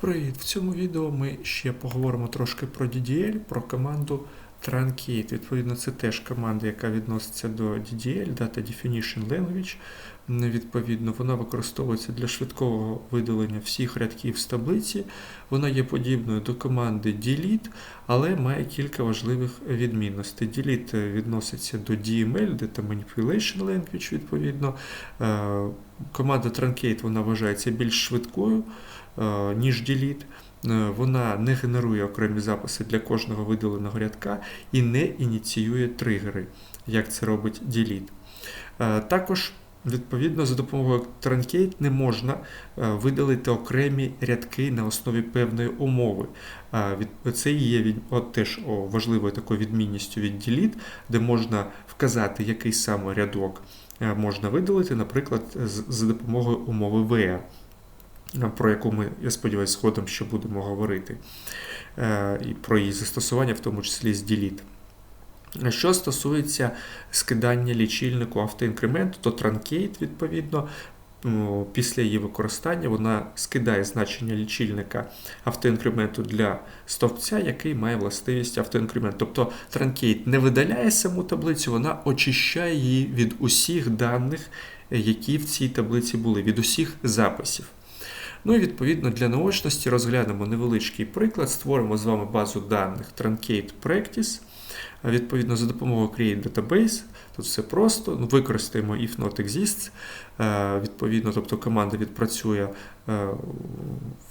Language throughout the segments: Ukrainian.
Привіт! В цьому відео ми ще поговоримо трошки про DDL, про команду Truncate. Відповідно, це теж команда, яка відноситься до DDL, Data Definition Language. Відповідно, вона використовується для швидкого видалення всіх рядків з таблиці. Вона є подібною до команди delete, але має кілька важливих відмінностей. Delete відноситься до DML, Data Manipulation Language, відповідно. Е, команда Truncate вона вважається більш швидкою. Е, ніж delete. Е, вона не генерує окремі записи для кожного видаленого рядка і не ініціює тригери, як це робить delete. Е, також, відповідно, за допомогою Truncate не можна видалити окремі рядки на основі певної умови. Це є от теж важливою такою відмінністю від delete, де можна вказати, який саме рядок можна видалити, наприклад, за допомогою умови where про яку ми, я сподіваюся, згодом ще будемо говорити, е, і про її застосування, в тому числі з Delete. Що стосується скидання лічильнику автоінкременту, то Truncate, відповідно, після її використання вона скидає значення лічильника автоінкременту для стовпця, який має властивість автоінкременту. Тобто Truncate не видаляє саму таблицю, вона очищає її від усіх даних, які в цій таблиці були, від усіх записів. Ну і відповідно для наочності розглянемо невеличкий приклад, створимо з вами базу даних Truncate Practice. Відповідно, за допомогою Create Database, тут все просто, ну, використаємо if not exists. Е, відповідно, тобто команда відпрацює е,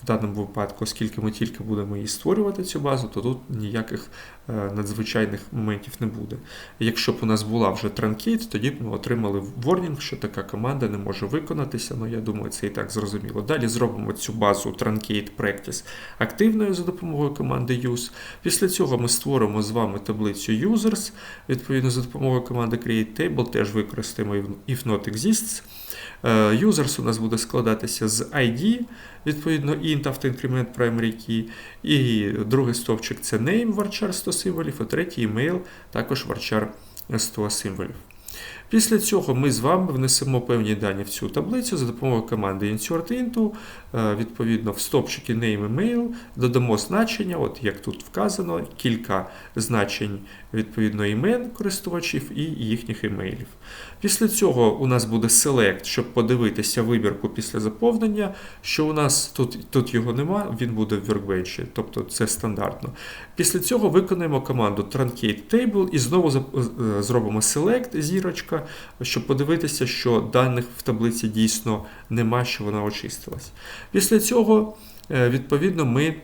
в даному випадку, оскільки ми тільки будемо її створювати, цю базу, то тут ніяких е, надзвичайних моментів не буде. Якщо б у нас була вже Truncate, тоді б ми отримали warning, що така команда не може виконатися. Ну, я думаю, це і так зрозуміло. Далі зробимо цю базу Truncate Practice активною за допомогою команди use. Після цього ми створимо з вами таблицю users. Відповідно, за допомогою команди Create Table теж використаємо if not exists. Е, users у нас буде складатися з ID, відповідно, int автоінкремент primary key, і другий стовпчик це name varchar 100 символів, а третій email також varchar 100 символів. Після цього ми з вами внесемо певні дані в цю таблицю за допомогою команди insert into, е, відповідно, в стопчики name email додамо значення, от як тут вказано, кілька значень відповідно імен користувачів і їхніх емейлів. Після цього у нас буде select, щоб подивитися вибірку після заповнення, що у нас тут тут його нема, він буде в workbench, тобто це стандартно. Після цього виконаємо команду truncate table і знову е, зробимо select зірочка, щоб подивитися, що даних в таблиці дійсно нема, що вона очистилась. Після цього, е, відповідно, ми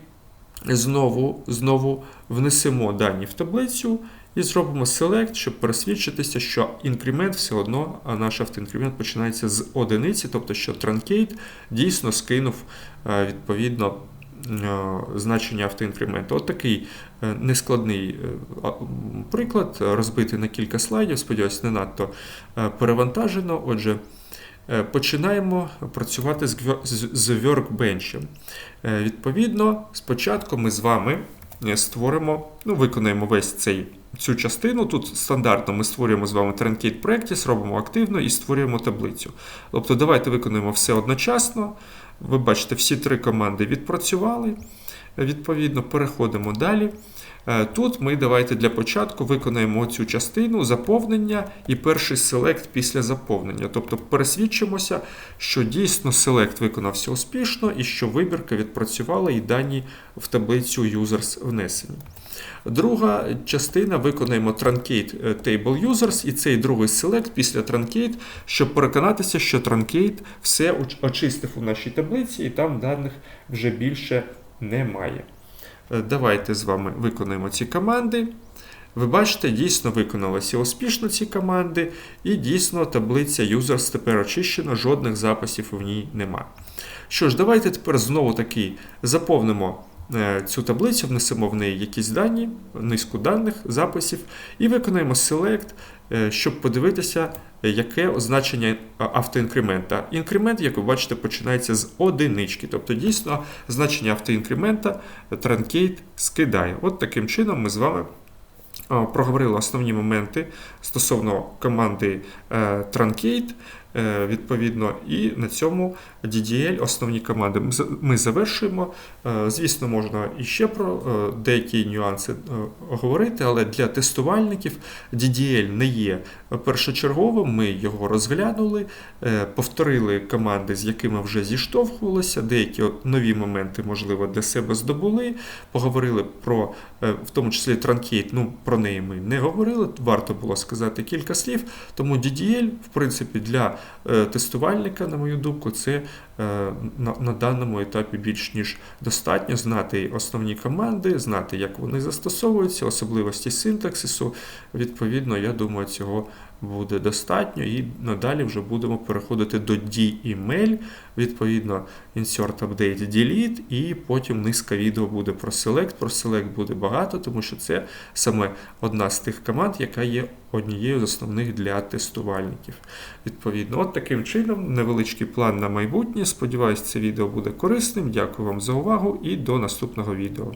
знову, знову внесемо дані в таблицю. І зробимо select, щоб пересвідчитися, що інкремент все одно, а наш автоінкремент починається з одиниці, тобто що Truncate дійсно скинув е, відповідно значення автоінкременту. От такий е, нескладний приклад, розбитий на кілька слайдів, сподіваюся, не надто перевантажено. Отже, починаємо працювати з workbench. Відповідно, спочатку ми з вами створимо, ну, виконаємо весь цей цю частину. Тут стандартно ми створюємо з вами Truncate Practice, робимо активно і створюємо таблицю. Тобто, давайте виконуємо все одночасно. Ви бачите, всі три команди відпрацювали. Відповідно, переходимо далі. Е, тут ми давайте для початку виконаємо цю частину заповнення і перший селект після заповнення. Тобто пересвідчимося, що дійсно селект виконався успішно і що вибірка відпрацювала і дані в таблицю users внесені. Друга частина виконаємо Truncate е, Table Users і цей другий select після Truncate, щоб переконатися, що Truncate все очистив у нашій таблиці, і там даних вже більше немає. Е, давайте з вами виконаємо ці команди. Ви бачите, дійсно виконалися успішно ці команди, і дійсно таблиця users тепер очищена, жодних записів в ній нема. Що ж, давайте тепер знову таки заповнимо цю таблицю, внесемо в неї якісь дані, низку даних, записів, і виконаємо select, е, щоб подивитися, яке означення автоінкремента. Інкремент, як ви бачите, починається з одинички. Тобто, дійсно, значення автоінкремента Truncate скидає. От таким чином ми з вами. Проговорили основні моменти стосовно команди е, Truncate. Е, Відповідно, і на цьому DDL, основні команди ми завершуємо. Е, Звісно, можна іще про е, деякі нюанси говорити, але для тестувальників DDL не є першочерговим. Ми його розглянули, повторили команди, з якими вже зіштовхувалися, деякі нові моменти, можливо, для себе здобули. Поговорили про, в тому числі Truncate, ну про неї ми не говорили. Варто було сказати кілька слів. Тому DDL, в принципі, для тестувальника, на мою думку, це е, на, на даному етапі більш ніж достатньо знати основні команди, знати, як вони застосовуються, особливості синтаксису. Відповідно, я думаю, цього буде достатньо, і надалі вже будемо переходити до D-email, відповідно, insert, update, delete, і потім низка відео буде про select. Про select буде багато, тому що це саме одна з тих команд, яка є однією з основних для тестувальників. Відповідно, от таким чином, невеличкий план на майбутнє. Сподіваюсь, це відео буде корисним. Дякую вам за увагу і до наступного відео.